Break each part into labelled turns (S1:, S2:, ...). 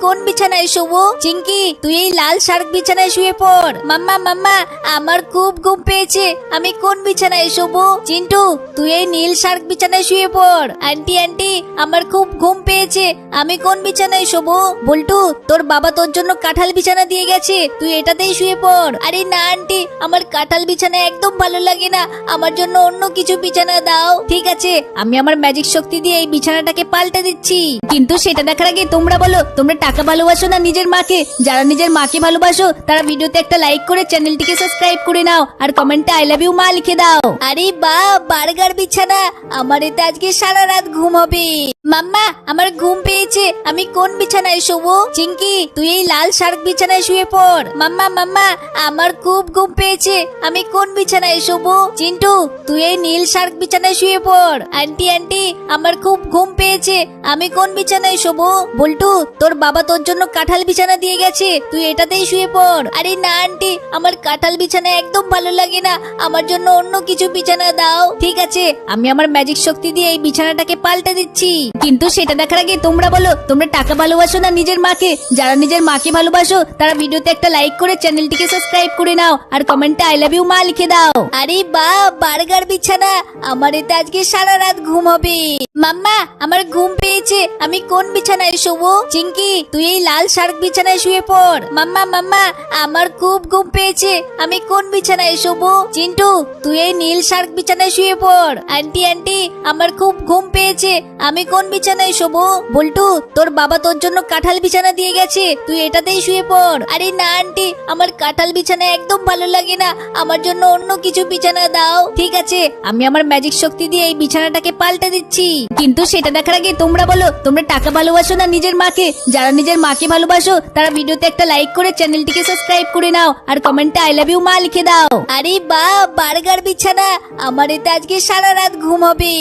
S1: কোন বিছানায় শোবো? চিঙ্কি তুই এই লাল শার্ক বিছানায় শুয়ে পড়। মাম্মা মাম্মা, আমার খুব ঘুম পেয়েছে। আমি কোন বিছানায় শোবো? চিন্টু, তুই এই নীল শার্ক বিছানায় শুয়ে পড়। আন্টি আন্টি, আমার খুব ঘুম পেয়েছে। আমি কোন বিছানায় শোবো? বল্টু, তোর বাবা তোর জন্য কাঁঠাল বিছানা দিয়ে গেছে। তুই এটাতেই শুয়ে পড়। আরে না, আন্টি, আমার কাঁঠাল বিছানা একদম ভালো লাগে না। আমার জন্য অন্য কিছু বিছানা দাও। ঠিক আছে, আমি আমার ম্যাজিক শক্তি দিয়ে এই বিছানাটাকে পাল্টে দিচ্ছি। কিন্তু সেটা দেখার আগে তোমরা বলো, তোমরা টাকা ভালোবাসো না নিজের মাকে? যারা নিজের মাকে ভালোবাসো, তারা ভিডিওতে একটা লাইক করে চ্যানেলটিকে সাবস্ক্রাইব করে নাও। আর কমেন্টে আই লাভ ইউ মা, লিখে দাও। আরে বা, বার্গার বিছানা। আমার এতে আজকে সারা রাত ঘুম হবে। মাম্মা, আমার ঘুম পেয়েছে। আমি কোন বিছানায় শোবো? চিঙ্কি তুই এই লাল শার্ক বিছানায় শুয়ে পড়। মাম্মা মাম্মা, আমার খুব ঘুম পেয়েছে। আমি কোন বিছানায় শোবো? চিন্টু, তুই এই নীল শার্ক বিছানায় শুয়ে পড়। আন্টি আন্টি, আমার খুব ঘুম পেয়েছে। আমি কোন বিছানায় শোবো? বল্টু, তোর বাবা তোর জন্য কাঁঠাল বিছানা দিয়ে গেছে। তুই এটাতেই শুয়ে পড়। আরে না, আন্টি, আমার কাঁঠাল বিছানা একদম ভালো লাগে না। আমার জন্য অন্য কিছু বিছানা দাও। ঠিক আছে, আমি আমার ম্যাজিক শক্তি দিয়ে এই বিছানাটাকে পাল্টে দিচ্ছি। কিন্তু সেটা দেখার আগে তোমরা বলো, তোমরা টাকা ভালোবাসো না নিজের মাকে? যারা নিজের মাকে ভালোবাসো, তারা ভিডিওতে একটা লাইক করে চ্যানেলটিকে সাবস্ক্রাইব করে নাও। আর কমেন্টে আই লাভ ইউ মা লিখে দাও। আরে বা, বার্গার বিছানা। আমার এতে আজকে সারা রাত ঘুম হবে। মাম্মা, আমার ঘুম পেয়েছে। আমি কোন বিছানায় শোবো? চিঙ্কি তুই এই লাল শার্ক বিছানায় শুয়ে পড়। মাম্মা মাম্মা, আমার খুব ঘুম পেয়েছে। আমি কোন বিছানায় শোবো? চিন্টু তুই এই নীল শার্ক বিছানায় শুয়ে পড়। আন্টি আন্টি, আমার খুব ঘুম পেয়েছে। আমি কোন বিছানায় শোবো? বল্টু, তোর বাবা তোর জন্য কাঁঠাল বিছানা দিয়ে গেছে। তুই এটাতেই শুয়ে পড়। আরে না, আন্টি, আমার কাঁঠাল বিছানা একদম ভালো লাগে না। আমার জন্য অন্য কিছু বিছানা দাও। ঠিক আছে, আমি আমার ম্যাজিক শক্তি দিয়ে এই বিছানাটাকে পাল্টে দিচ্ছি। কিন্তু সেটা দেখার আগে তোমরা বলো, তোমরা টাকা ভালোবাসো না নিজের মাকে? যারা নিজের মাকে ভালোবাসো, তারা ভিডিওতে একটা লাইক করে চ্যানেলটিকে সাবস্ক্রাইব করে নাও, আর কমেন্টে আই লাভ ইউ মা লিখে দাও। আরে বা, বার্গার বিছানা, আমার এতে আজকে সারা রাত ঘুম হবে।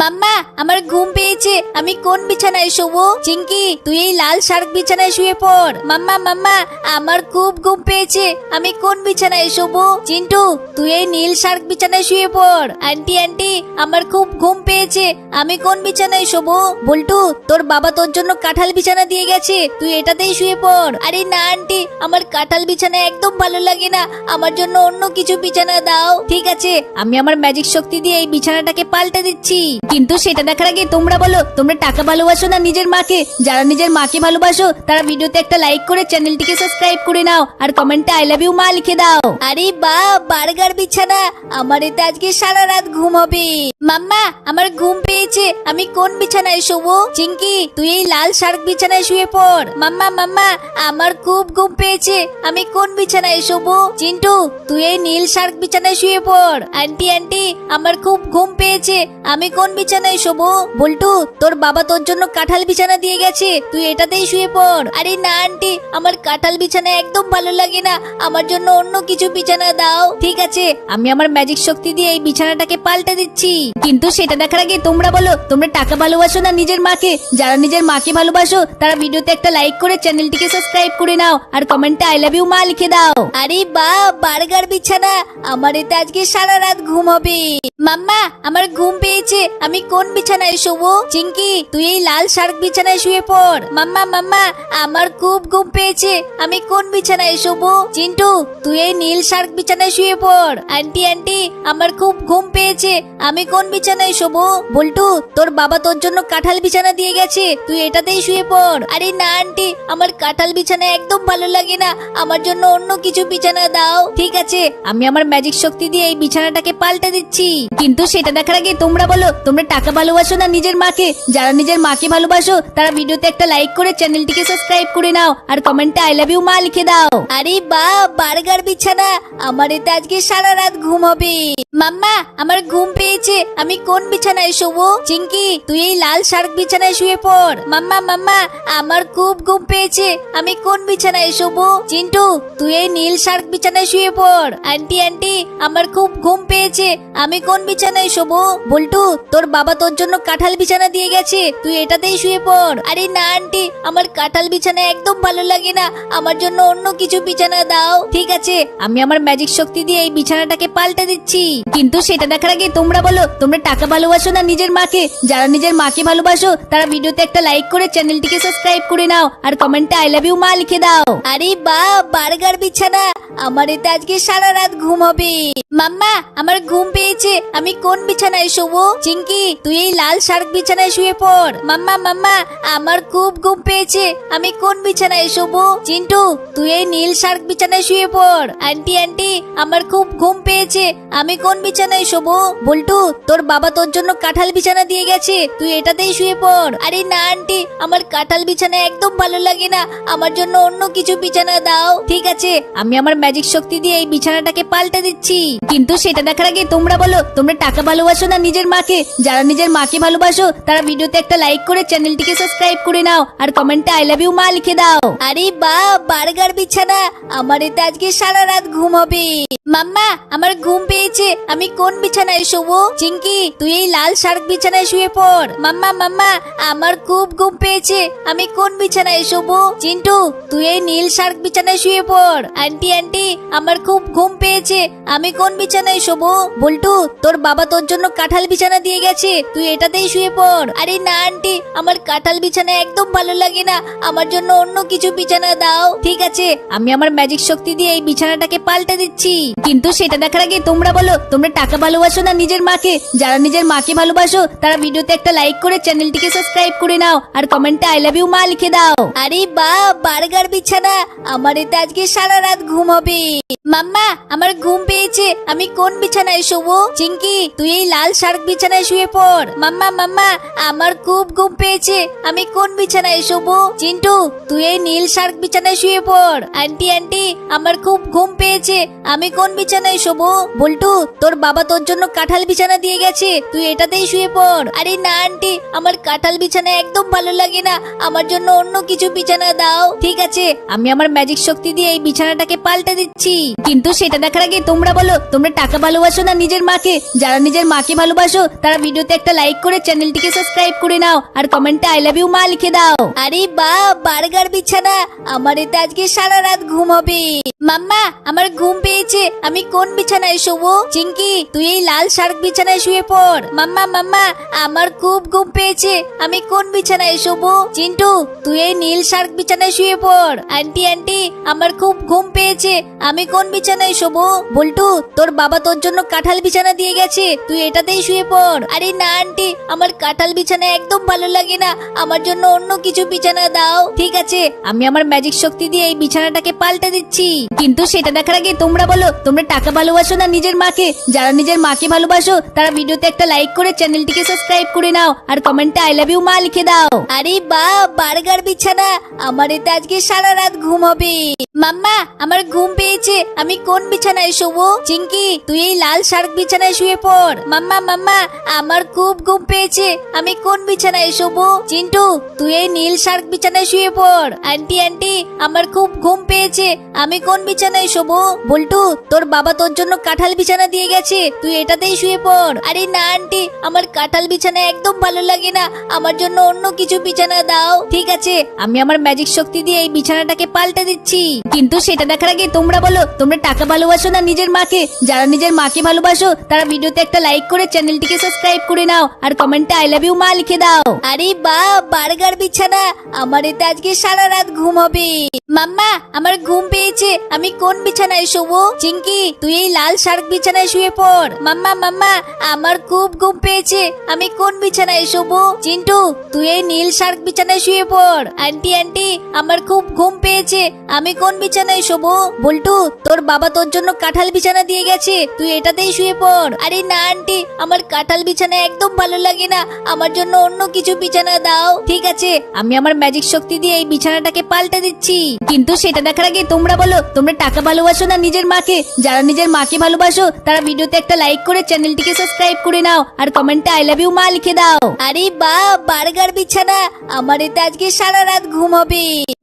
S1: মাম্মা, আমার ঘুম পেয়েছে, আমি কোন বিছানায় শোবো? চিঙ্কি তুই এই লাল শার্ক বিছানায় শুয়ে পড়। মাম্মা মাম্মা, আমার খুব ঘুম পেয়েছে, আমি কোন বিছানায় শোবো? চিন্টু, তুই এই নীল শার্ক বিছানায় শুয়ে পড়। আন্টি আন্টি, আমার খুব ঘুম পেয়েছে, আমি কোন বিছানায় শোবো? বল্টু, তোর বাবা তোর জন্য কাঁঠাল বিছানা দিয়ে গেছে। তুই এটাতেই শুয়ে পড়। আরে না, আন্টি, আমার কাঁঠাল বিছানা একদম ভালো লাগে না। আমার জন্য অন্য কিছু বিছানা দাও। ঠিক আছে, আমি আমার ম্যাজিক শক্তি দিয়ে এই বিছানাটাকে পাল্টে দিচ্ছি। কিন্তু সেটা দেখার আগে তোমরা বলো, তোমরা টাকা ভালোবাসো না নিজের মাকে? যারা নিজের মাকে ভালোবাসো, তারা ভিডিওতে একটা লাইক করে চ্যানেলটিকে সাবস্ক্রাইব করে নাও। আর কমেন্টে আই লাভ ইউ মা, লিখে দাও। আরে বা, বার্গার বিছানা। আমার এতে আজকে সারা রাত ঘুম হবে। মাম্মা, আমার ঘুম পেয়েছে। আমি কোন বিছানায় শোবো? চিঙ্কি তুই এই লাল শার্ক বিছানায় শুয়ে পড়। মাম্মা মাম্মা, আমার খুব ঘুম পেয়েছে। আমি কোন বিছানায় শোবো? চিন্টু, তুই এই নীল শার্ক বিছানায় শুয়ে পড়। আন্টি আন্টি, আমার খুব ঘুম পেয়েছে। আমি কোন বিছানায় শোবো? বল্টু, তোর বাবা তোর জন্য কাঁঠাল বিছানা দিয়ে গেছে। তুই এটাতেই শুয়ে পড়। আরে না, আন্টি, আমার কাঁঠাল বিছানা একদম ভালো লাগে না। আমার জন্য অন্য কিছু বিছানা দাও। ঠিক আছে, আমি আমার ম্যাজিক শক্তি দিয়ে এই বিছানাটাকে পাল্টে দিচ্ছি। কিন্তু সেটা দেখার আগে তোমরা বলো, তোমরা টাকা ভালোবাসো না নিজের মাকে? যারা নিজের মাকে ভালোবাসো, তারা ভিডিওতে একটা লাইক করে চ্যানেলটিকে সাবস্ক্রাইব করে নাও আর কমেন্টে আই লাভ ইউ মা লিখে দাও। আরে বা, বার্গার বিছানা। আমার এতে আজকে সারা রাত ঘুম হবে। মাম্মা, আমার ঘুম পেয়েছে। আমি কোন বিছানায় শোবো? চিঙ্কি তুই এই লাল শার্ক বিছানায় শুয়ে পড়। মাম্মা মাম্মা, আমার খুব ঘুম পেয়েছে। আমি কোন বিছানায় শোবো? চিন্টু, তুই এই নীল শার্ক বিছানায় শুয়ে পড়। আন্টি আন্টি, আমার খুব ঘুম পেয়েছে। আমি কোন বিছানায় শোবো? বল্টু, তোর বাবা তোর জন্য কাঁঠাল বিছানা দিয়ে গেছে। তুই এটাতেই শুয়ে পড়। আরে না আন্টি। আমার কাঁঠাল বিছানা একদম ভালো লাগে না। আমার জন্য অন্য কিছু বিছানা দাও। ঠিক আছে, আমি আমার ম্যাজিক শক্তি দিয়ে এই বিছানাটাকে পাল্টে দিচ্ছি। কিন্তু সেটা দেখার আগে তোমরা বলো, তোমরা টাকা ভালোবাসো না নিজের মাকে? যারা নিজের মাকে ভালোবাসো, তারা ভিডিওতে একটা লাইক করে চ্যানেলটিকে সাবস্ক্রাইব করে নাও। আর কমেন্টে আই লাভ ইউ মা, লিখে দাও। আরে বা, বার্গার বিছানা। আমার এতে আজকে সারা রাত ঘুম হবে। মাম্মা, আমার ঘুম পেয়েছে। আমি কোন বিছানায় শোবো? চিঙ্কি তুই এই লাল শার্ক বিছানায় শুয়ে পড়। মাম্মা মাম্মা, আমার খুব ঘুম পেয়েছে। আমি কোন বিছানায় শোবো? চিন্টু, তুই এই নীল শার্ক বিছানায় শুয়ে পড়। আন্টি আন্টি, আমার খুব ঘুম পেয়েছে। আমি কোন বিছানায় শোবো? বল্টু, তোর বাবা তোর জন্য কাঁঠাল বিছানা দিয়ে গেছে। তুই এটাতেই শুয়ে পড়। আরে না, আন্টি, আমার কাঁঠাল বিছানা একদম ভালো লাগে না। আমার জন্য অন্য কিছু বিছানা দাও। ঠিক আছে, আমি আমার ম্যাজিক শক্তি দিয়ে এই বিছানাটাকে পাল্টে দিচ্ছি। কিন্তু সেটা দেখার আগে তোমরা বলো, তোমরা টাকা ভালোবাসো না নিজের মাকে? যারা নিজের মাকে ভালোবাসো, তারা ভিডিওতে একটা লাইক করে চ্যানেলটিকে সাবস্ক্রাইব করে করে নাও আর কমেন্টে আই লাভ ইউ মা লিখে দাও। আরে বা, বার্গার বিছানা। আমার এতে আজকে সারা রাত ঘুম হবে। মাম্মা, আমার ঘুম পেয়েছে। আমি কোন বিছানায় শোবো? চিঙ্কি তুই এই লাল শার্ক বিছানায় শুয়ে পড়। মাম্মা মাম্মা, আমার খুব ঘুম পেয়েছে। আমি কোন বিছানায় শোবো? চিন্টু, তুই এই নীল শার্ক বিছানায় শুয়ে পড়। আন্টি আন্টি, আমার খুব ঘুম পেয়েছে। আমি কোন বিছানায় শোবো? বল্টু, তোর বাবা তোর জন্য কাঁঠাল বিছানা দিয়ে গেছে। তুই এটাতেই শুয়ে পড়। আরে না, আন্টি, আমার কাঁঠাল বিছানা একদম ভালো লাগে না। আমার জন্য অন্য কিছু বিছানা দাও। ঠিক আছে, আমি আমার ম্যাজিক শক্তি দিয়ে এই বিছানাটাকে পাল্টে দিচ্ছি। কিন্তু সেটা দেখার আগে তোমরা বলো, তোমরা টাকা ভালোবাসো না নিজের মাকে? যারা নিজের মাকে ভালোবাসো, তারা ভিডিওতে একটা লাইক করে চ্যানেলটিকে সাবস্ক্রাইব করে নাও। আর কমেন্টে আই লাভ ইউ মা লিখে দাও। আরে বা, বার্গার বিছানা! আমার এতে আজকে সারা রাত ঘুম হবে। মাম্মা, আমার ঘুম পেয়েছে। আমি কোন বিছানায় শোবো? চিঙ্কি তুই এই লাল শার্ক বিছানায় শুয়ে পড়। মাম্মা মাম্মা, আমার খুব ঘুম পেয়েছে। আমি কোন বিছানায় শোবো। চিন্টু, তুই এই নীল শার্ক বিছানায় শুয়ে পড়। আন্টি আন্টি, আমার খুব ঘুম পেয়েছে। আমি কোন বিছানায় শোবো? বল্টু, তোর বাবা তোর জন্য কাঁঠাল বিছানা দিয়ে গেছে। তুই এটাতেই শুয়ে পড়। আরে না, আন্টি, আমার কাঁঠাল বিছানা একদম ভালো লাগে না। আমার জন্য অন্য কিছু বিছানা দাও। ঠিক আছে, আমি আমার ম্যাজিক শক্তি দিয়ে এই বিছানাটাকে পাল্টে দিচ্ছি। কিন্তু সেটা দেখার আগে তোমরা বলো, তোমরা টাকা ভালোবাসো না নিজের মাকে? যারা নিজের মাকে ভালোবাসো, তারা ভিডিওতে একটা লাইক করে চ্যানেলটিকে সাবস্ক্রাইব করে নাও। আর কমেন্টে আই লাভ ইউ মা লিখে দাও। আরে বা, বার্গার বিছানা। আমার এতে আজকে সারা রাত ঘুম হবে। মাম্মা, আমার ঘুম পেয়েছে। আমি কোন বিছানায় শোবো? চিঙ্কি তুই এই লাল শার্ক বিছানায় শুয়ে পড়। মাম্মা মাম্মা, আমার খুব ঘুম পেয়েছে। আমি কোন বিছানায় শোবো? চিন্টু, তুই এই নীল শার্ক বিছানায় শুয়ে পড়। আন্টি আন্টি, আমার খুব ঘুম পেয়েছে। আমি কোন বিছানায় শোবো? বল্টু, তোর বাবা তোর জন্য কাঁঠাল বিছানা দিয়ে গেছে। তুই এটাতেই শুয়ে পড়। আরে না, আন্টি, আমার কাঁঠাল বিছানা একদম ভালো লাগে না। আমার জন্য অন্য কিছু বিছানা দাও। ঠিক আছে, আমি আমার ম্যাজিক শক্তি দিয়ে এই বিছানাটাকে পাল্টে দিচ্ছি। কিন্তু সেটা দেখার আগে তোমরা বলো, তোমরা টাকা ভালোবাসো না নিজের মাকে? যারা নিজের মাকে ভালোবাসো, তারা ভিডিওতে একটা লাইক করে চ্যানেলটিকে সাবস্ক্রাইব করে নাও, আর কমেন্টে আই লাভ ইউ মা লিখে দাও। আরে বা, বার্গার বিছানা! আমার এতে আজকে সারা রাত ঘুম হবে। মাম্মা, আমার ঘুম পেয়েছে। আমি কোন বিছানায় শোবো? চিঙ্কি তুই এই লাল শার্ক বিছানায় শুয়ে পড়। মাম্মা মাম্মা, আমার খুব ঘুম পেয়েছে। আমি কোন বিছানায় শোবো? চিন্টু তুই এই নীল শার্ক বিছানায় শুয়ে পড়। আন্টি আন্টি, আমার খুব ঘুম পেয়েছে। আমি কোন বিছানায় শোবো? বল্টু, তোর বাবা তোর জন্য কাঁঠাল বিছানা দিয়ে গেছে। তুই এটাতেই শুয়ে পড়। আরে না, আন্টি, আমার কাঁঠাল বিছানা একদম ভালো লাগে না। আমার জন্য অন্য কিছু বিছানা দাও। ঠিক আছে, আমি আমার ম্যাজিক শক্তি দিয়ে এই বিছানাটাকে পাল্টে দিচ্ছি। কিন্তু সেটা দেখার আগে তোমরা বলো, তোমরা টাকা ভালোবাসো না নিজের মাকে? যারা নিজের মাকে ভালোবাসো, তারা ভিডিওতে একটা লাইক করে চ্যানেলটিকে সাবস্ক্রাইব করে নাও। আর কমেন্টে আই লাভ ইউ মা লিখে দাও। আরে বা, বার্গার বিছানা। আমার এতে আজকে সারা রাত ঘুম হবে। মাম্মা, আমার ঘুম পেয়েছে। আমি কোন বিছানায় শোবো? চিঙ্কি তুই এই লাল শার্ক বিছানায় শুয়ে পড়। মাম্মা মাম্মা, আমার খুব ঘুম পেয়েছে। আমি কোন বিছানায় শোবো? চিন্টু, তুই এই নীল শার্ক বিছানায় শুয়ে পড়। আন্টি আন্টি, আমার খুব ঘুম পেয়েছে। আমি কোন বিছানায় শোবো? বল্টু, তোর বাবা তোর জন্য কাঁঠাল বিছানা দিয়ে গেছে। তুই এটাতেই শুয়ে পড়। আরে না, আন্টি, আমার কাঁঠাল বিছানা একদম ভালো লাগে না। আমার জন্য অন্য কিছু বিছানা দাও। ঠিক আছে আমি আমার ম্যাজিক শক্তি দিয়ে এই বিছানাটাকে পাল্টে দিচ্ছি। কিন্তু সেটা দেখার আগে তোমরা বলো, তোমরা টাকা ভালোবাসো না নিজের মাকে? যারা নিজের মাকে ভালোবাসো, তারা ভিডিওতে একটা লাইক করে চ্যানেলটিকে সাবস্ক্রাইব করে নাও। আর কমেন্টে আই লাভ ইউ মা লিখে দাও। আরে বা, বার্গার বিছানা! আমার এতে আজকে সারা রাত ঘুম হবে। মাম্মা, আমার ঘুম পেয়েছে। আমি কোন বিছানায় শোবো? চিঙ্কি তুই এই লাল শার্ক বিছানায় শুয়ে পড়। মাম্মা মাম্মা, আমার খুব ঘুম পেয়েছে। আমি কোন বিছানায় শোবো? চিন্টু, তুই এই নীল শার্ক বিছানায় শুয়ে পড়। আন্টি আন্টি, আমার খুব ঘুম পেয়েছে। আমি কোন বিছানায় শোবো? বল্টু, তোর বাবা তোর জন্য কাঁঠাল বিছানা দিয়ে গেছে। তুই এটাতেই শুয়ে পড়। আরে না, আন্টি, আমার কাঁঠাল বিছানা একদম ভালো লাগে না। আমার জন্য অন্য কিছু বিছানা দাও। ঠিক আছে, আমি আমার ম্যাজিক শক্তি দিয়ে এই বিছানাটাকে পাল্টে দিচ্ছি। কিন্তু সেটা দেখার আগে তোমরা বলো, তোমরা টাকা ভালোবাসো না নিজের মাকে? যারা নিজের মাকে ভালোবাসো, তারা ভিডিওতে একটা লাইক করে চ্যানেলটিকে সাবস্ক্রাইব করে নাও। আর কমেন্টে আই লাভ ইউ মা লিখে দাও। আরে বা বার্গার বিছানা। আমার এতে আজকে সারা রাত ঘুম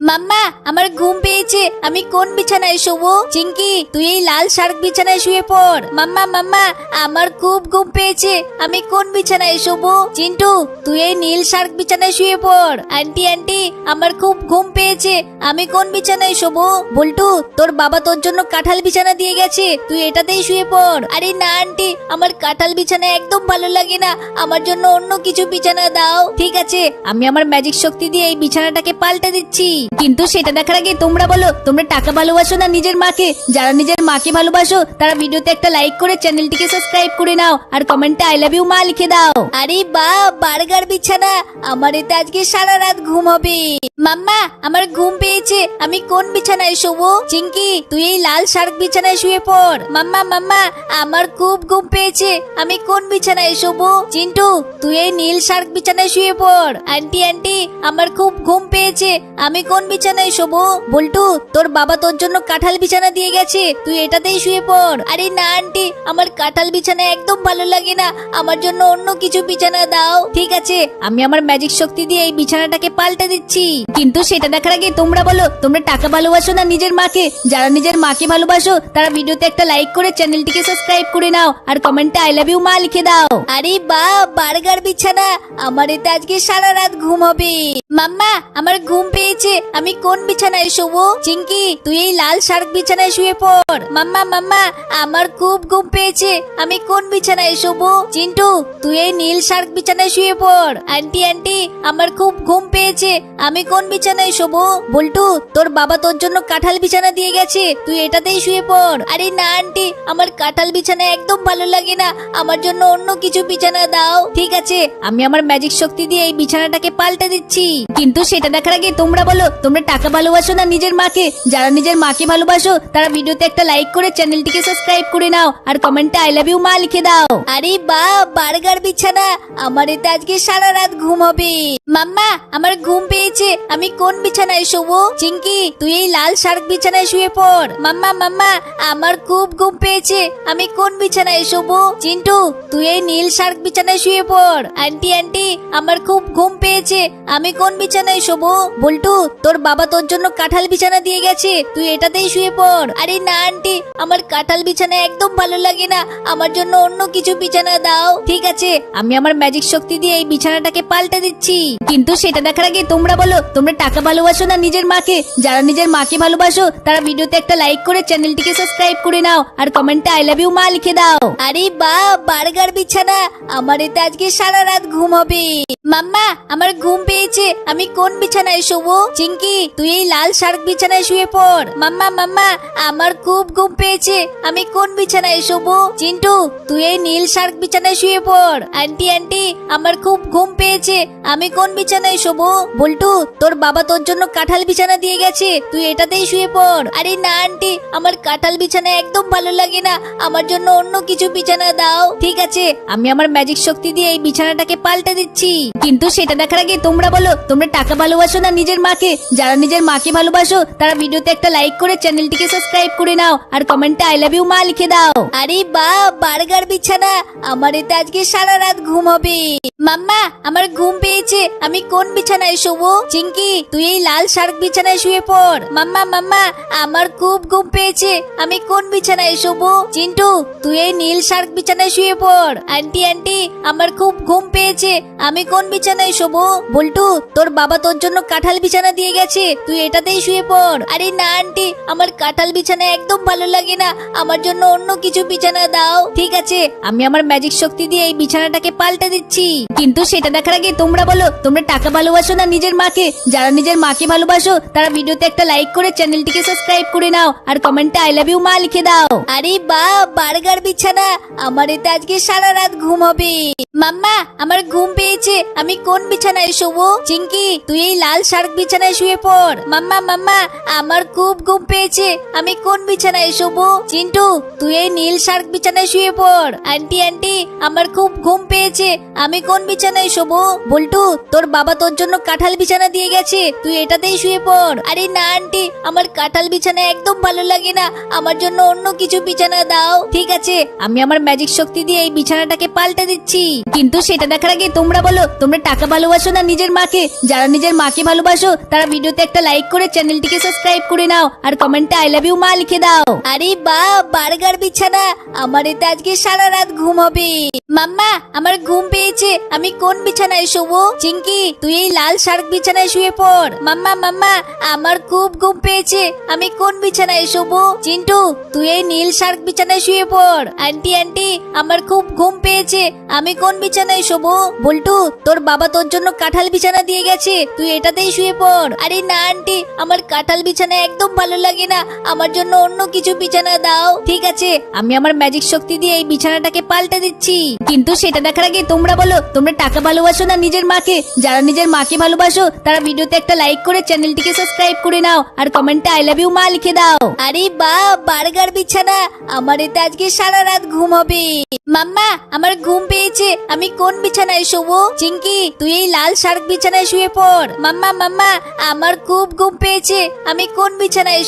S1: মাম্মা, আমার ঘুম পেয়েছে। আমি কোন বিছানায় শোবো? চিঙ্কি তুই এই লাল শার্ক বিছানায় শুয়ে পড়। মাম্মা মাম্মা, আমার খুব ঘুম পেয়েছে। আমি কোন বিছানায় শোবো? চিন্টু, তুই এই নীল শার্ক বিছানায় শুয়ে পড়। আন্টি আন্টি, আমার খুব ঘুম পেয়েছে। আমি কোন বিছানায় শোবো? বল্টু, তোর বাবা তোর জন্য কাঁঠাল বিছানা দিয়ে গেছে। তুই এটাতেই শুয়ে পড়। আরে না, আন্টি, আমার কাঁঠাল বিছানা একদম ভালো লাগে না। আমার জন্য অন্য কিছু বিছানা দাও। ঠিক আছে, আমি আমার ম্যাজিক শক্তি দিয়ে এই বিছানাটাকে পাল্টে দিচ্ছি। কিন্তু সেটা দেখার আগে তোমরা বলো, তোমরা টাকা ভালোবাসো না নিজের মাকে? যারা নিজের মাকে ভালোবাসো, তারা ভিডিওতে একটা লাইক করে চ্যানেলটিকে সাবস্ক্রাইব করে নাও, আর কমেন্টে আই লাভ ইউ মা লিখে দাও। আরে বা, বার্গার বিছানা! আমার এতে আজকে সারা রাত ঘুম হবে। মাম্মা, আমার ঘুম পেয়েছে। আমি কোন বিছানায় শোবো? চিঙ্কি তুই এই লাল শার্ক বিছানায় শুয়ে পড়। মাম্মা মাম্মা, আমার খুব ঘুম পেয়েছে। আমি কোন বিছানায় শোবো? চিন্টু, তুই এই নীল শার্ক বিছানায় শুয়ে পড়। আন্টি আন্টি, আমার খুব ঘুম পেয়েছে। আমি কোন বিছানায় শোবো? বল্টু, তোর বাবা তোর জন্য কাঁঠাল বিছানা দিয়ে গেছে। তুই এটাতেই শুয়ে পড়। আরে না, আন্টি, আমার কাঁঠাল বিছানা একদম ভালো লাগে না। আমার জন্য অন্য কিছু বিছানা দাও। ঠিক আছে, আমি আমার ম্যাজিক শক্তি দিয়ে এই বিছানাটাকে পাল্টে দিচ্ছি। কিন্তু সেটা দেখার আগে তোমরা বলো, তোমরা টাকা ভালোবাসো না নিজের মাকে? যারা নিজের মাকে ভালোবাসো, তারা ভিডিওতে একটা লাইক করে চ্যানেলটিকে সাবস্ক্রাইব করে নাও। আর কমেন্টে আই লাভ ইউ মা, লিখে দাও। আরে বা বার্গার বিছানা। আমার এতে আজকে সারা রাত ঘুম হবে। মাম্মা আমার ঘুম পেয়েছে। আমি কোন বিছানায় শোবো? চিঙ্কি তুই এই লাল শার্ক বিছানায় শুয়ে পড়। মাম্মা মাম্মা, আমার খুব ঘুম পেয়েছে। আমি কোন বিছানায় শোবো? চিন্টু, তুই এই নীল শার্ক বিছানায় শুয়ে পড়। আন্টি আন্টি, আমার খুব ঘুম পেয়েছে। আমি কোন বিছানায় শোবো? বল্টু, তোর বাবা তোর জন্য কাঁঠাল বিছানা দিয়ে গেছে। তুই এটাতেই শুয়ে পড়। আরে না, আন্টি, আমার কাঁঠাল বিছানা একদম ভালো লাগে না। আমার জন্য অন্য কিছু বিছানা দাও। ঠিক আছে, আমি আমার ম্যাজিক শক্তি দিয়ে এই বিছানাটাকে পাল্টে দিচ্ছি। কিন্তু সেটা দেখার আগে তোমরা বলো, তোমরা টাকা ভালোবাসো না নিজের মাকে? যারা নিজের মাকে ভালোবাসো, তারা ভিডিওতে একটা লাইক করে চ্যানেলটিকে সাবস্ক্রাইব করে নাও, আর কমেন্টে আই লাভ ইউ মা লিখে দাও। আরে বা, বার্গার বিছানা! আমার এতে আজকে সারা রাত ঘুম হবে। মাম্মা, আমার ঘুম পেয়েছে। আমি কোন বিছানায় শোবো? চিঙ্কি তুই এই লাল শার্ক বিছানায় শুয়ে পড়। মাম্মা মাম্মা, আমার খুব ঘুম পেয়েছে। আমি কোন বিছানায় শোবো? চিন্টু, তুই এই নীল শার্ক বিছানায় শুয়ে পড়। আন্টি আন্টি, আমার খুব ঘুম পেয়েছে। আমি কোন বিছানায় শোবো। বল্টু, তোর বাবা তোর জন্য কাঁঠাল বিছানা দিয়ে গেছে। তুই এটাতেই শুয়ে পড়। আরে না, আন্টি, আমার কাঁঠাল বিছানা একদম ভালো লাগে না। আমার জন্য অন্য কিছু বিছানা দাও। ঠিক আছে, আমি আমার ম্যাজিক শক্তি দিয়ে এই বিছানাটাকে পাল্টে দিচ্ছি। কিন্তু সেটা দেখার আগে তোমরা বলো, তোমরা টাকা ভালোবাসো না নিজের মাকে? যারা নিজের মাকে ভালোবাসো, তারা ভিডিওতে একটা লাইক করে চ্যানেলটিকে সাবস্ক্রাইব করে নাও। আর কমেন্টে আই লাভ ইউ মা লিখে দাও। আরে বা, বার্গার বিছানা। আমার এতে আজকে সারা রাত ঘুম হবে। মাম্মা, আমার ঘুম পেয়েছে। আমি কোন বিছানায় শোবো? চিঙ্কি তুই এই লাল শার্ক বিছানায় শুয়ে পড়। মাম্মা মাম্মা, আমার খুব ঘুম পেয়েছে। আমি কোন বিছানায় শোবো? চিন্টু, তুই এই নীল শার্ক বিছানায় শুয়ে পড়। আন্টি আন্টি, আমার খুব ঘুম পেয়েছে। আমি কোন বিছানায় শোবো? বল্টু, তোর বাবা তোর জন্য কাঁঠাল বিছানা দিয়ে গেছে। তুই এটাতেই শুয়ে পড়। আরে না, আন্টি, আমার কাঁঠাল বিছানা একদম ভালো লাগে না। আমার জন্য অন্য কিছু বিছানা দাও। ঠিক আছে, আমি আমার ম্যাজিক শক্তি দিয়ে এই বিছানাটাকে পাল্টে দিচ্ছি। কিন্তু সেটা দেখার আগে তোমরা বলো, তোমরা টাকা ভালোবাসো না নিজের মাকে। যারা নিজের মাকে ভালোবাসো, তারা ভিডিওতে একটা লাইক করে চ্যানেলটিকে সাবস্ক্রাইব করে নাও। আর কমেন্টে আই লাভ ইউ মা, লিখে দাও। আরে বা, বার্গার বিছানা। আমার এতে আজকে সারা রাত ঘুম হবে। মাম্মা, আমার ঘুম পেয়েছে। আমি কোন বিছানায় শোবো? চিঙ্কি তুই এই লাল শার্ক বিছানায় শুয়ে পড়। মাম্মা মাম্মা, আমার খুব ঘুম পেয়েছে। আমি কোন বিছানায় শোবো? চিন্টু, তুই এই নীল শার্ক বিছানায় শুয়ে পড়। আন্টি আন্টি, আমার খুব ঘুম পেয়েছে। আমি কোন বিছানায় শোবো? বল্টু, তোর বাবা তোর জন্য কাঁঠাল বিছানা দিয়ে গেছে। তুই এটাতেই শুয়ে পড়। আরে না, আন্টি, আমার কাঁঠাল বিছানা একদম ভালো লাগে না। আমার জন্য অন্য কিছু বিছানা দাও। ঠিক আছে, আমি আমার ম্যাজিক শক্তি দিয়ে এই বিছানাটাকে পাল্টে দিচ্ছি। কিন্তু সেটা দেখার আগে তোমরা বলো, তোমরা টাকা ভালোবাসো না নিজের মাকে? যারা নিজের মাকে ভালোবাসো, তারা ভিডিওতে একটা লাইক করে চ্যানেলটিকে সাবস্ক্রাইব করে নাও। আর কমেন্টে আই লাভ ইউ মা, লিখে দাও। আরে বা, বার্গার বিছানা। আমার এতে আজকে সারা রাত ঘুম হবে। মাম্মা, আমার ঘুম পেয়েছে। আমি কোন বিছানায় শোবো? চিঙ্কি তুই এই লাল শার্ক বিছানায় শুয়ে পড়। মাম্মা মাম্মা, আমার খুব ঘুম পেয়েছে। আমি কোন বিছানায় শোবো? চিন্টু, তুই এই নীল শার্ক বিছানায় শুয়ে পড়। আন্টি আন্টি, আমার খুব ঘুম পেয়েছে। আমি কোন বিছানায় শোবো? বল্টু, তোর বাবা তোর জন্য কাঁঠাল বিছানা দিয়ে গেছে। তুই এটাতেই শুয়ে পড়। আরে না, আন্টি, আমার কাঁঠাল বিছানা একদম ভালো লাগে না। আমার জন্য অন্য কিছু বিছানা দাও। ঠিক আছে, আমি আমার ম্যাজিক শক্তি দিয়ে এই বিছানাটাকে পাল্টে দিচ্ছি। কিন্তু সেটা দেখার আগে তোমরা বলো, তোমরা টাকা ভালোবাসো না নিজের মাকে? যারা নিজের মাকে ভালোবাসো, তারা ভিডিওতে একটা লাইক করে চ্যানেলটিকে সাবস্ক্রাইব করে নাও। আর কমেন্টে আই লাভ ইউ মা লিখে দাও। আরে বা, বার্গার বিছানা। আমার এতে আজকে সারা রাত ঘুম হবে। মাম্মা, আমার ঘুম পেয়েছে। আমি কোন বিছানায় শোবো? চিঙ্কি তুই এই লাল শার্ক বিছানায় শুয়ে পড়। মাম্মা মাম্মা, আমার খুব ঘুম পেয়েছে। আমি কোন বিছানায় শোবো? চিন্টু, তুই এই নীল শার্ক বিছানায় শুয়ে পড়। আন্টি আন্টি, আমার খুব ঘুম পেয়েছে। আমি কোন বিছানায় শোবো? বল্টু, তোর বাবা তোর জন্য কাঁঠাল বিছানা দিয়ে গেছে। তুই এটাতেই শুয়ে পড়। আরে না, আন্টি, আমার কাঁঠাল বিছানা একদম ভালো লাগে না। আমার জন্য অন্য কিছু বিছানা দাও। ঠিক আছে, আমি আমার ম্যাজিক শক্তি দিয়ে এই বিছানাটাকে পাল্টে দিচ্ছি। কিন্তু সেটা দেখার আগে তোমরা বলো, তোমরা টাকা ভালোবাসো না নিজের মাকে? যারা নিজের মাকে ভালোবাসো, তারা ভিডিওতে একটা লাইক করে চ্যানেলটিকে সাবস্ক্রাইব করে নাও। আর কমেন্টে আই লাভ ইউ মা লিখে দাও। আরে বা, বার্গার বিছানা! আমার এতে আজকে সারা রাত ঘুম হবে। মাম্মা, আমার ঘুম পেয়েছে। আমি কোন বিছানায় শোবো? চিঙ্কি তুই এই লাল শার্ক বিছানায় শুয়ে পড় মাম্মা মাম্মা, আমার খুব ঘুম পেয়েছে। আমি কোন বিছানায়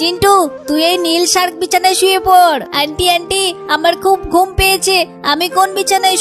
S1: চিন্টু, তুই এই নীল শার্ক বিছানায় শুয়ে পড়। আন্টি আন্টি, আমার খুব ঘুম পেয়েছে। আমি কোন বিছানায়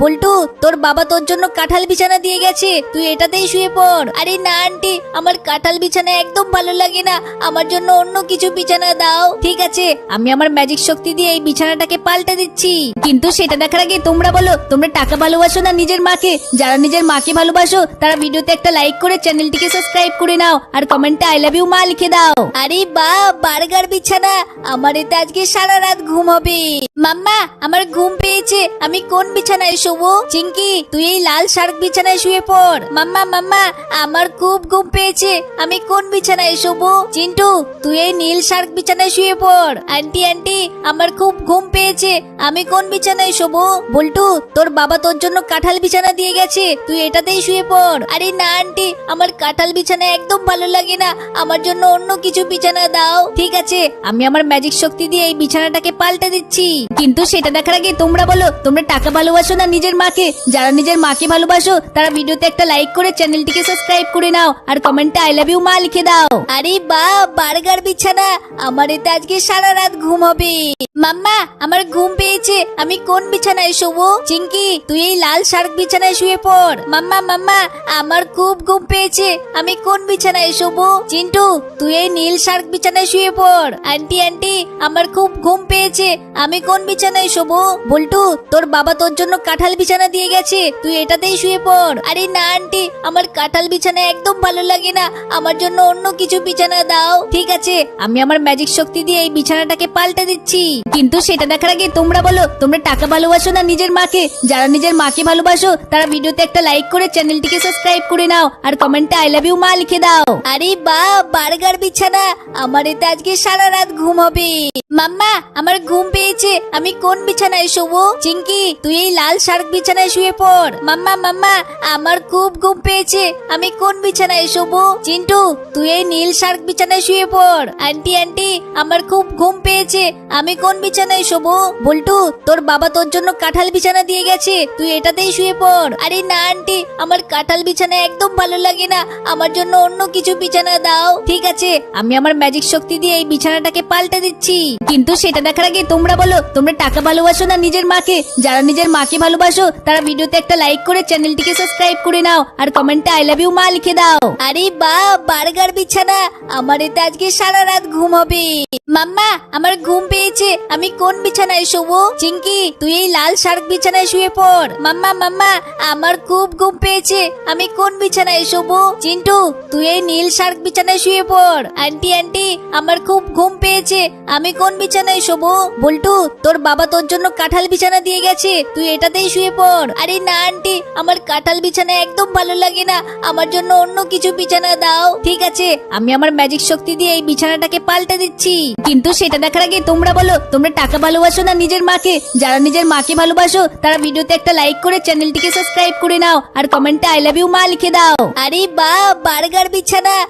S1: বল্টু, তোর বাবা তোর জন্য কাঁঠাল বিছানা দিয়ে গেছে। তুই এটাতেই শুয়ে পড়। আরে না, আন্টি, আমার কাঁঠাল বিছানা একদম ভালো লাগে না। আমার জন্য অন্য কিছু বিছানা দাও। ঠিক আছে, আমি আমার ম্যাজিক শক্তি দিয়ে এই বিছানাটাকে পাল্টে দিচ্ছি। কিন্তু সেটা দেখার আগে তোমরা বলো, তোমরা টাকা ভালোবাসো না নিজের মাকে? যারা নিজের মাকে ভালোবাসো, তারা ভিডিওতে একটা লাইক করে চ্যানেলটিকে সাবস্ক্রাইব করে নাও। আর কমেন্টে আই লাভ ইউ মা লিখে দাও। আরে বা, বার্গার বিছানা। আমার এতে আজকে সারা রাত ঘুম হবে। মাম্মা, আমার ঘুম পেয়েছে। আমি কোন বিছানায় শোবো? চিঙ্কি তুই এই লাল শার্ক বিছানায় শুয়ে পড়। মাম্মা মাম্মা, আমার খুব ঘুম পেয়েছে। আমি কোন বিছানায় শোবো? চিন্টু, তুই এই নীল শার্ক বিছানায় শুয়ে পড়। আন্টি আন্টি, আমার খুব ঘুম পেয়েছে। আমি কোন বিছানায় শোবো? বল্টু, তোর বাবা তোর জন্য কাঁঠাল বিছানা দিয়ে গেছে। তুই এটাতেই শুয়ে পড়। আরে না, আন্টি। আমার কাঁঠাল বিছানা একদম ভালো লাগে না। আমার জন্য অন্য কিছু বিছানা দাও। ঠিক আছে, আমি আমার ম্যাজিক শক্তি দিয়ে এই বিছানাটাকে পাল্টে দিচ্ছি। কিন্তু সেটা দেখার আগে তোমরা বলো, তোমরা টাকা ভালোবাসো না নিজের মাকে? যারা নিজের মাকে ভালোবাসো, তারা ভিডিওতে একটা লাইক করে চ্যানেলটিকে সাবস্ক্রাইব করে নাও। আর কমেন্টে আই লাভ ইউ মা, লিখে দাও। আরে বা, বার্গার বিছানা! আমার এতে আজকে সারা রাত ঘুম হবে। মাম্মা, আমার ঘুম পেয়েছে। আমি কোন বিছানায় শোবো? চিঙ্কি তুই এই লাল শার্ক বিছানায় শুয়ে পড়। মাম্মা মাম্মা, আমার খুব ঘুম পেয়েছে। আমি কোন বিছানায় শোবো? চিন্টু, তুই এই নীল শার্ক বিছানায় শুয়ে পড়। আন্টি আন্টি, আমার খুব ঘুম পেয়েছে। আমি কোন বিছানায় শোবো? বল্টু, তোর বাবা তোর জন্য কাঁঠাল বিছানা দিয়ে গেছে। তুই এটাতেই শুয়ে পড়। আরে না, আন্টি, আমার কাঁঠাল বিছানা একদম ভালো লাগে না। আমার জন্য অন্য কিছু বিছানা দাও। ঠিক আছে, আমি আমার ম্যাজিক শক্তি দিয়ে এই বিছানাটাকে পাল্টে দিচ্ছি। কিন্তু সেটা দেখার আগে তোমরা বলো, তোমরা টাকা ভালোবাসো না নিজের মাকে? যারা নিজের মাকে ভালোবাসো, তারা ভিডিওতে একটা লাইক করে চ্যানেলটিকে সাবস্ক্রাইব করে নাও আর কমেন্টে আই লাভ ইউ মা, লিখে দাও। আরে বা বার্গার বিছানা। আমার এতে আজকে সারা রাত ঘুম হবে। মাম্মা, আমার ঘুম পেয়েছে। আমি কোন বিছানায় শোবো? চিঙ্কি তুই এই লাল শার্ক বিছানায় শুয়ে পড়। মাম্মা মাম্মা, আমার খুব ঘুম পেয়েছে। আমি কোন বিছানায় শোবো? চিন্টু, তুই এই নীল শার্ক বিছানায় শুয়ে পড়। আন্টি আন্টি, আমার খুব ঘুম পেয়েছে। আমি কোন বিছানায় শোবো? বল্টু, তোর বাবা তোর জন্য কাঁঠাল বিছানা দিয়ে গেছে। তুই এটাতেই শুয়ে পড়। আরে না, আন্টি, আমার কাঁঠাল বিছানা একদম ভালো লাগে না। আমার জন্য অন্য কিছু বিছানা দাও। ঠিক আছে, আমি আমার ম্যাজিক শক্তি দিয়ে এই বিছানাটাকে পাল্টে দিচ্ছি। কিন্তু সেটা দেখার আগে তোমরা বলো, তোমরা টাকা ভালোবাসো না নিজের মাকে? যারা নিজের মাকে ভালোবাসো, তারা ভিডিওতে একটা লাইক করে চ্যানেলটিকে সাবস্ক্রাইব করে নাও। আর কমেন্টে আই লাভ ইউ মা লিখে দাও। আরে বা, বার্গার বিছানা! আমার এতে আজকে সারা রাত ঘুম হবে। মাম্মা, আমার ঘুম পেয়েছে। আমি কোন বিছানায় শোবো? চিঙ্কি তুই এই লাল শার্ক বিছানায় শুয়ে পড়। মাম্মা মাম্মা, আমার খুব ঘুম পেয়েছে। আমি কোন বিছানায় শোবো চিন্টু, তুই এই নীল শার্ক বিছানায় শুয়ে পড়। আন্টি আন্টি, আমার খুব ঘুম পেয়েছে। আমি কোন বিছানায় শোবো বল্টু, তোর বাবা তোর জন্য কাঁঠাল বিছানা দিয়ে গেছে। তুই এটাতেই শুয়ে পড়। আরে না, আন্টি, আমার কাঁঠাল বিছানা একদম ভালো লাগে না। আমার জন্য অন্য কিছু বিছানা দাও। ঠিক আছে, আমি আমার ম্যাজিক শক্তি দিয়ে এই বিছানাটাকে পাল্টে দিচ্ছি। কিন্তু সেটা দেখার আগে তোমরা বলো, তোমরা টাকা ভালোবাসো না নিজের মাকে? যারা নিজের মাকে ভালোবাসো, তারা ভিডিওতে একটা লাইক করে চ্যানেলটিকে সাবস্ক্রাইব করে নাও। আর কমেন্টে আই লাভ ইউ মা লিখে দাও। আরে বা বার্গার বিছানা।